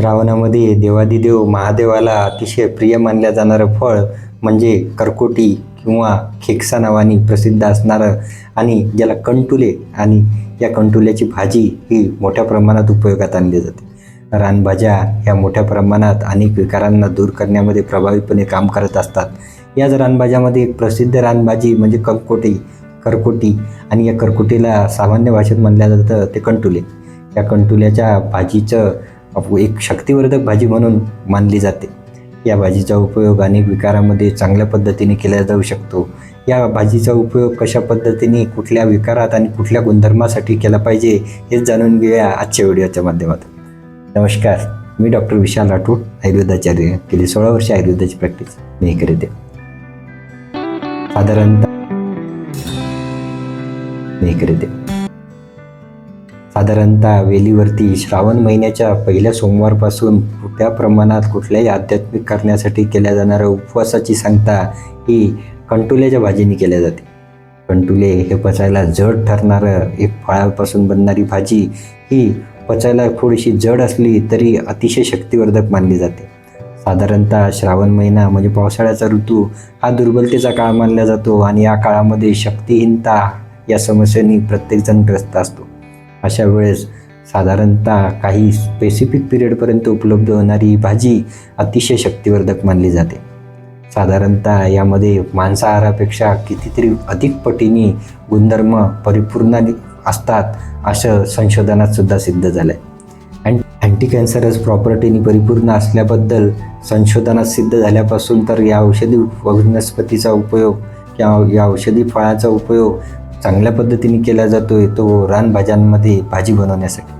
श्रावणामध्ये देवादिदेव महादेवाला अतिशय प्रिय मानल्या जाणारं फळ म्हणजे करकोटी किंवा खेकसा नावाने प्रसिद्ध असणारं आणि ज्याला कंटुले आणि या कंटुल्याची भाजी ही मोठ्या प्रमाणात उपयोगात आणली जाते. रानभाज्या ह्या मोठ्या प्रमाणात अनेक विकारांना दूर करण्यामध्ये प्रभावीपणे काम करत असतात. याच रानभाज्यामध्ये एक प्रसिद्ध रानभाजी म्हणजे कंकोटी करकोटी आणि या करकोटीला सामान्य भाषेत म्हणलं जातं ते कंटुले. या कंटुल्याच्या भाजीचं एक शक्तिवर्धक भाजी म्हणून मानली जाते. या भाजीचा उपयोग अनेक विकारामध्ये चांगल्या पद्धतीने केला जाऊ शकतो. या भाजीचा उपयोग कशा पद्धतीने कुठल्या विकारात आणि कुठल्या गुणधर्मासाठी केला पाहिजे हेच जाणून घेऊया आजच्या व्हिडिओच्या माध्यमातून. नमस्कार मी डॉक्टर विशाल राठोड आयुर्वेदाचार्य गेली सोळा वर्ष आयुर्वेदाची प्रॅक्टिस मी करते. साधारणतः मी करते. साधारणतः वेलीवरती श्रावण महिन्याच्या पहिल्या सोमवारपासून मोठ्या प्रमाणात कुठल्याही आध्यात्मिक करण्यासाठी केल्या जाणाऱ्या उपवासाची सांगता ही कंटुल्याच्या भाजीने केल्या जाते. कंटुले हे पचायला जड ठरणारं एक फळापासून बनणारी भाजी. ही पचायला थोडीशी जड असली तरी अतिशय शक्तिवर्धक मानली जाते. साधारणतः श्रावण महिना म्हणजे पावसाळ्याचा ऋतू. हा दुर्बलतेचा काळ मानला जातो आणि या काळामध्ये शक्तिहीनता या समस्येने प्रत्येकजण ग्रस्त असतो. अशा वेळेस साधारणतः काही स्पेसिफिक पिरियडपर्यंत उपलब्ध होणारी भाजी अतिशय शक्तिवर्धक मानली जाते. साधारणतः यामध्ये मांसाहारापेक्षा कितीतरी अधिक पटीने गुणधर्म परिपूर्ण असतात असं संशोधनात सुद्धा सिद्ध झालं आहे अँट अँटी कॅन्सरस प्रॉपर्टीने परिपूर्ण असल्याबद्दल संशोधनात सिद्ध झाल्यापासून तर या औषधी वनस्पतीचा उपयोग किंवा या औषधी फळाचा उपयोग चांगल्या पद्धतीने केला जातोय तो रानभाज्यांमध्ये भाजी बनवण्यासाठी.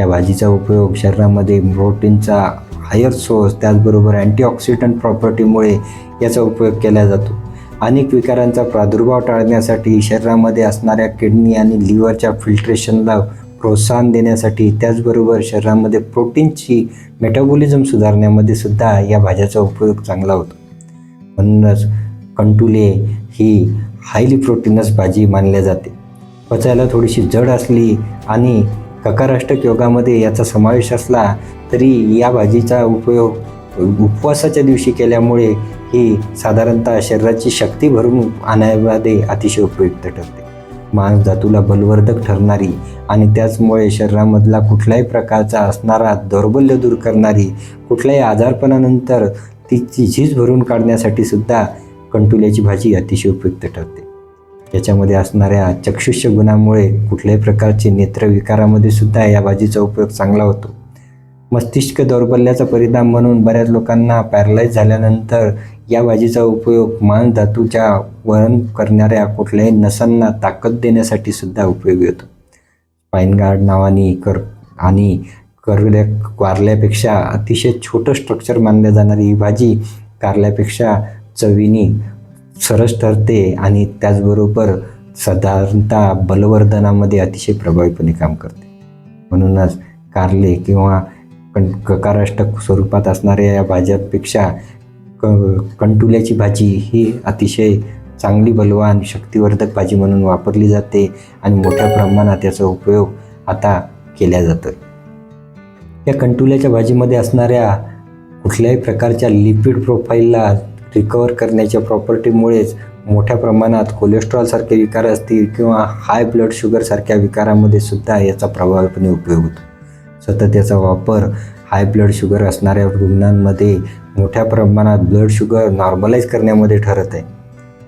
या भाजीचा उपयोग शरीरामध्ये प्रोटीनचा हायर सोर्स त्याचबरोबर अँटीऑक्सिडंट प्रॉपर्टीमुळे याचा उपयोग केला जातो. अनेक विकारांचा प्रादुर्भाव टाळण्यासाठी शरीरामध्ये असणाऱ्या किडनी आणि लिव्हरच्या फिल्ट्रेशनला प्रोत्साहन देण्यासाठी त्याचबरोबर शरीरामध्ये प्रोटीनची मेटाबॉलिझम सुधारण्यामध्ये सुद्धा या भाज्याचा उपयोग चांगला होतो. म्हणूनच कंटुले ही हायली प्रोटीनस भाजी मानल्या जाते. पचायला थोडीशी जड असली आणि ककाराष्टक योगामध्ये याचा समावेश असला तरी या भाजीचा उपयोग उपवासाच्या दिवशी केल्यामुळे ही साधारणतः शरीराची शक्ती भरून आणण्यामध्ये अतिशय उपयुक्त ठरते. मांस धातूला बलवर्धक ठरणारी आणि त्याचमुळे शरीरामधला कुठल्याही प्रकारचा असणारा दौर्बल्य दूर करणारी कुठल्याही आजारपणानंतर तिची झीज भरून काढण्यासाठी सुद्धा कंटुल्याची भाजी अतिशय उपयुक्त ठरते. याच्यामध्ये असणाऱ्या चक्षुष्य गुणामुळे कुठल्याही प्रकारचे नेत्रविकारामध्ये सुद्धा या भाजीचा उपयोग चांगला होतो. मस्तिष्क दौर्बल्याचा परिणाम म्हणून बऱ्याच लोकांना पॅरलाईज झाल्यानंतर या भाजीचा उपयोग मान धातूच्या वहन करणाऱ्या कुठल्याही नसांना ताकद देण्यासाठी सुद्धा उपयोगी होतो. पाईनगार्ड नावाने कर आणि करल्या कारल्यापेक्षा अतिशय छोटं स्ट्रक्चर मानल्या जाणारी ही भाजी कारल्यापेक्षा चवीनी सरस ठरते आणि त्याचबरोबर साधारणतः बलवर्धनामध्ये अतिशय प्रभावीपणे काम करते. म्हणूनच कारले किंवा कं ककाराष्टक स्वरूपात असणाऱ्या या भाज्यापेक्षा क कंटुल्याची भाजी ही अतिशय चांगली बलवान शक्तिवर्धक भाजी म्हणून वापरली जाते आणि मोठ्या प्रमाणात याचा उपयोग आता केला जातो या कंटुल्याच्या भाजीमध्ये असणाऱ्या कुठल्याही प्रकारच्या लिपिड प्रोफाईलला रिकवर करण्याच्या प्रॉपर्टीमुळेच मोठ्या प्रमाणात कोलेस्ट्रॉलसारखे विकार असतील किंवा हाय ब्लड शुगरसारख्या विकारामध्ये सुद्धा याचा प्रभावीपणे उपयोग होतो. सतत याचा वापर हाय ब्लड शुगर असणाऱ्या रुग्णांमध्ये मोठ्या प्रमाणात ब्लड शुगर नॉर्मलाईज करण्यामध्ये ठरत आहे.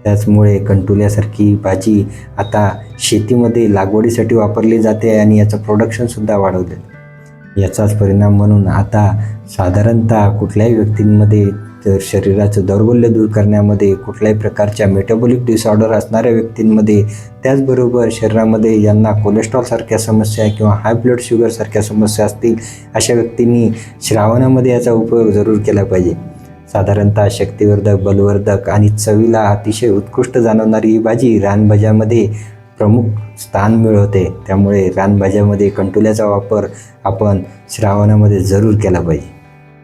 त्याचमुळे कंटुल्यासारखी भाजी आता शेतीमध्ये लागवडीसाठी वापरली जाते आणि याचं प्रोडक्शनसुद्धा वाढवले याचाच परिणाम म्हणून आता साधारणतः कुठल्याही व्यक्तींमध्ये तर शरीराचं दौर्बल्य दूर करण्यामध्ये कुठल्याही प्रकारच्या मेटाबॉलिक डिसऑर्डर असणाऱ्या व्यक्तींमध्ये त्याचबरोबर शरीरामध्ये यांना कोलेस्ट्रॉलसारख्या समस्या किंवा हाय ब्लड शुगरसारख्या समस्या असतील अशा व्यक्तींनी श्रावणामध्ये याचा उपयोग जरूर केला पाहिजे. साधारणतः शक्तिवर्धक बलवर्धक आणि चवीला अतिशय उत्कृष्ट जाणवणारी ही भाजी रानभाज्यामध्ये प्रमुख स्थान मिळवते. त्यामुळे रानभाज्यामध्ये कंटुल्याचा वापर आपण श्रावणामध्ये जरूर केला पाहिजे.